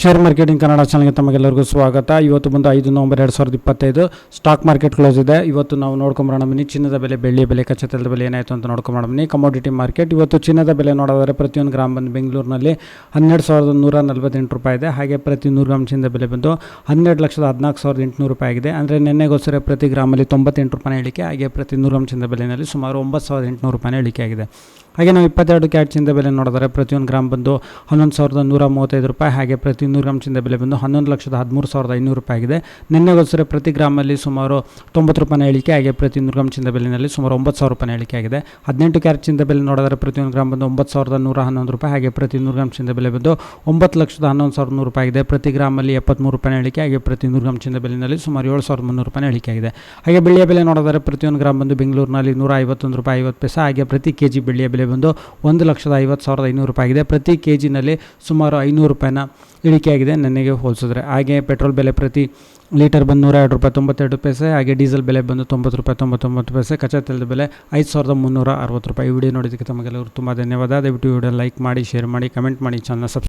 Share marketing Kannada ಚಾನಲ್ಗೆ ತಮಗೆಲ್ಲರಿಗೂ ಸ್ವಾಗತ. ಇವತ್ತು ಬಂದು ಐದು ನವಂಬರ್ ಎರಡು ಸಾವಿರದ ಇಪ್ಪತ್ತೈದು. ಸ್ಟಾಕ್ ಮಾರ್ಕೆಟ್ ಕ್ಲೋಸ್ ಇದೆ. ಇವತ್ತು ನಾವು ನೋಡ್ಕೊಂಬರೋಣ ಬನ್ನಿ. ಚಿನ್ನದ ಬೆಲೆ ಬೆಳ್ಳಿ ಬೆಲೆ ಕಚ್ಚಾ ತೈಲದ ಬೆಲೆ ಏನಾಯಿತು ಅಂತ ನೋಡ್ಕೊಂಬರೋಣ ಬನ್ನಿ. ಕಮೋಡಿಟಿ ಮಾರ್ಕೆಟ್ ಇವತ್ತು ಚಿನ್ನದ ಬೆಲೆ ನೋಡೋದಾದ್ರೆ ಪ್ರತಿಯೊಂದು ಗ್ರಾಮ್ ಬಂದು ಬೆಂಗಳೂರಿನಲ್ಲಿ ಹನ್ನೆರಡು ಸಾವಿರದ ನೂರ ನಲವತ್ತೆಂಟು ರೂಪಾಯಿ ಇದೆ. ಹಾಗೆ ಪ್ರತಿ ನೂರು ಗ್ರಾಮ್ ಚಿನ್ನದ ಬೆಲೆ ಬಂದು ಹನ್ನೆರಡು ಲಕ್ಷದ ಹದಿನಾಲ್ಕು ಸಾವಿರದ ಎಂಟುನೂರು ರೂಪಾಯಿ ಆಗಿದೆ. ಅಂದರೆ ನಿನ್ನೆಗೋಸ್ಕರ ಪ್ರತಿ ಗ್ರಾಮಲ್ಲಿ ತೊಂಬತ್ತೆಂಟು ರೂಪಾಯಿ ಇಳಿಕೆ ಹಾಗೆ ಪ್ರತಿ ನೂರು ಗ್ರಾಮ್ ಚಿನ್ನದ ಬೆಲೆಯಲ್ಲಿ ಸುಮಾರು ಒಂಬತ್ತು ಸಾವಿರದ ಎಂಟುನೂರು ರೂಪಾಯಿ ಇಳಿಕೆ ಆಗಿದೆ. ಹಾಗೆ ನಾವು ಇಪ್ಪತ್ತೆರಡು ಕ್ಯಾಟ್ ಚಿನ್ನದ ಬೆಲೆ ನೋಡಿದರೆ ಪ್ರತಿಯೊಂದು ಗ್ರಾಮ್ ಬಂದು ಹನ್ನೊಂದು ಸಾವಿರದ ನೂರ ಮೂವತ್ತೈದು ರೂಪಾಯಿ. ಹಾಗೆ ಪ್ರತಿ ನೂರು ಗ್ರಾಮ್ ಚಿನ್ನದ ಬೆಲೆ ಬಂದು ಹನ್ನೊಂದು ಲಕ್ಷದ ಹದಿಮೂರು ಸಾವಿರದ ಐನೂರು ರೂಪಾಯಿ ಆಗಿದೆ. ನಿನ್ನೆಗೋಸ್ಕರ ಪ್ರತಿ ಗ್ರಾಮಲ್ಲಿ ಸುಮಾರು ತೊಂಬತ್ತು ರೂಪಾಯಿ ಇಳಿಕೆ ಹಾಗೆ ಪ್ರತಿ ಇನ್ನೂರು ಗ್ರಾಮ್ ಬೆಲೆಯಲ್ಲಿ ಸುಮಾರು ಒಂಬತ್ತು ಸಾವಿರ ರೂಪಾಯಿ ಇಳಿಕೆ ಆಗಿದೆ. ಹದಿನೆಂಟು ಕ್ಯಾರೆಟ್ ಚಿನ್ನದ ಬೆಲೆ ನೋಡಿದರೆ ಪ್ರತಿಯೊಂದು ಗ್ರಾಮ್ ಬಂದು ಒಂಬತ್ತು ಸಾವಿರದ ನೂರ ಹನ್ನೊಂದು ರೂಪಾಯಿ ಹಾಗೆ ಪ್ರತಿ ಇನ್ನೂರು ಗ್ರಾಮ್ ಚಿನ್ನದ ಬೆಲೆ ಬಂದು ಒಂಬತ್ತು ಲಕ್ಷದ ಹನ್ನೊಂದು ಸಾವಿರದ ನೂರು ರೂಪಾಯಿ ಆಗಿದೆ. ಪ್ರತಿ ಗ್ರಾಮಲ್ಲಿ ಎಪ್ಪತ್ತ್ಮೂರು ರೂಪಾಯಿ ಇಳಿಕೆ ಹಾಗೆ ಪ್ರತಿ ಇನ್ನೂರು ಗ್ರಾಮ್ ಚಿನ್ನದ ಬೆಲೆಯಲ್ಲಿ ಸುಮಾರು ಏಳು ಸಾವಿರದ ಮುನ್ನೂರು ರೂಪಾಯಿ ಇಳಿಕೆ ಆಗಿದೆ. ಹಾಗೆ ಬೆಳ್ಳಿಯ ಬೆಲೆ ನೋಡಿದರೆ ಪ್ರತಿಯೊಂದು ಗ್ರಾಮ್ ಬಂದು ಬೆಂಗಳೂರಿನಲ್ಲಿ ನೂರ ಐವತ್ತೊಂದು ರೂಪಾಯಿ ಐವತ್ತು ಪೈಸೆ ಹಾಗೆ ಪ್ರತಿ ಕೆ ಜಿ ಬೆಳ್ಳಿಯ ಬೆಲೆ ಬಂದು ಒಂದು ಲಕ್ಷದ ಐವತ್ತು ಸಾವಿರದ ಐನೂರು ರೂಪಾಯಿ ಆಗಿದೆ. ಪ್ರತಿ ಕೆ ಜಿನಲ್ಲಿ ಸುಮಾರು ಐನೂರು ರೂಪಾಯಿನ ಇಳಿಕೆಯಾಗಿದೆ ನನಗೆ ಹೋಲಿಸಿದ್ರೆ. ಹಾಗೆ ಪೆಟ್ರೋಲ್ ಬೆಲೆ ಪ್ರತಿ ಲೀಟರ್ ಬಂದು ನೂರ ಎರಡು ರೂಪಾಯಿ, ತೊಂಬತ್ತೆರಡು ಪೈಸೆ ಹಾಗೆ ಡೀಸೆಲ್ ಬೆಲೆ ಬಂದು ತೊಂಬತ್ತು ರೂಪಾಯಿ, ತೊಂಬತ್ತೊಂಬತ್ತು ಪೈಸೆ ಕಚ್ಚಾ ತೈಲದ ಬೆಲೆ ಐದು ಸಾವಿರದ ಮುನ್ನೂರ ಅರವತ್ತು ರೂಪಾಯಿ. ಈ ವಿಡಿಯೋ ನೋಡಿದ್ದಕ್ಕೆ ತಮಗೆಲ್ಲರೂ ತುಂಬ ಧನ್ಯವಾದ. ದಯವಿಟ್ಟು ವಿಡಿಯೋ ಲೈಕ್ ಮಾಡಿ, ಶೇರ್ ಮಾಡಿ, ಕಮೆಂಟ್ ಮಾಡಿ ಚಾನಲ್ ಸಬ್ಸ್ಕ್ರೈಬ್